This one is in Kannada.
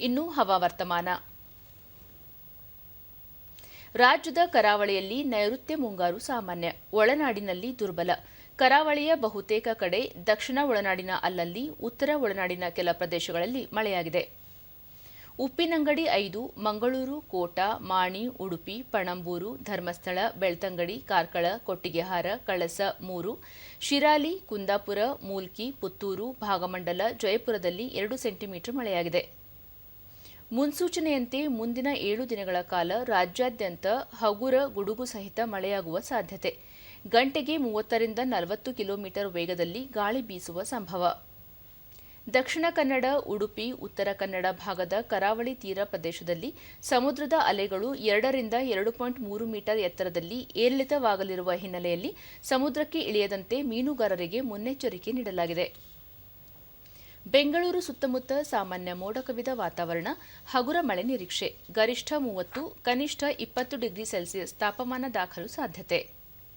ಇನ್ನು ಹವಾವರ್ತಮಾನ. ರಾಜ್ಯದ ಕರಾವಳಿಯಲ್ಲಿ ನೈಋತ್ಯ ಮುಂಗಾರು ಸಾಮಾನ್ಯ, ಒಳನಾಡಿನಲ್ಲಿ ದುರ್ಬಲ. ಕರಾವಳಿಯ ಬಹುತೇಕ ಕಡೆ ದಕ್ಷಿಣ ಒಳನಾಡಿನ ಅಲ್ಲಲ್ಲಿ, ಉತ್ತರ ಒಳನಾಡಿನ ಕೆಲ ಪ್ರದೇಶಗಳಲ್ಲಿ ಮಳೆಯಾಗಿದೆ. ಉಪ್ಪಿನಂಗಡಿ ಐದು, ಮಂಗಳೂರು, ಕೋಟ, ಮಾಣಿ, ಉಡುಪಿ, ಪಣಂಬೂರು, ಧರ್ಮಸ್ಥಳ, ಬೆಳ್ತಂಗಡಿ, ಕಾರ್ಕಳ, ಕೊಟ್ಟಿಗೆಹಾರ, ಕಳಸ ಮೂರು, ಶಿರಾಲಿ, ಕುಂದಾಪುರ, ಮೂಲ್ಕಿ, ಪುತ್ತೂರು, ಭಾಗಮಂಡಲ, ಜಯಪುರದಲ್ಲಿ ಎರಡು ಸೆಂಟಿಮೀಟರ್ ಮಳೆಯಾಗಿದೆ. ಮುನ್ಸೂಚನೆಯಂತೆ ಮುಂದಿನ ಏಳು ದಿನಗಳ ಕಾಲ ರಾಜ್ಯಾದ್ಯಂತ ಹಗುರ ಗುಡುಗು ಸಹಿತ ಮಳೆಯಾಗುವ ಸಾಧ್ಯತೆ. ಗಂಟೆಗೆ ಮೂವತ್ತರಿಂದ ನಲವತ್ತು ಕಿಲೋಮೀಟರ್ ವೇಗದಲ್ಲಿ ಗಾಳಿ ಬೀಸುವ ಸಂಭವ. ದಕ್ಷಿಣ ಕನ್ನಡ, ಉಡುಪಿ, ಉತ್ತರ ಕನ್ನಡ ಭಾಗದ ಕರಾವಳಿ ತೀರ ಪ್ರದೇಶದಲ್ಲಿ ಸಮುದ್ರದ ಅಲೆಗಳು ಎರಡರಿಂದ ಎರಡು ಪಾಯಿಂಟ್ ಮೂರು ಮೀಟರ್ ಎತ್ತರದಲ್ಲಿ ಏರಿಳಿತವಾಗಲಿರುವ ಹಿನ್ನೆಲೆಯಲ್ಲಿ ಸಮುದ್ರಕ್ಕೆ ಇಳಿಯದಂತೆ ಮೀನುಗಾರರಿಗೆ ಮುನ್ನೆಚ್ಚರಿಕೆ ನೀಡಲಾಗಿದೆ. ಬೆಂಗಳೂರು ಸುತ್ತಮುತ್ತ ಸಾಮಾನ್ಯ ಮೋಡ ಕವಿದ ವಾತಾವರಣ, ಹಗುರ ಮಳೆ ನಿರೀಕ್ಷೆ. ಗರಿಷ್ಠ ಮೂವತ್ತು, ಕನಿಷ್ಠ ಇಪ್ಪತ್ತು ಡಿಗ್ರಿ ಸೆಲ್ಸಿಯಸ್ ತಾಪಮಾನ ದಾಖಲು ಸಾಧ್ಯತೆ.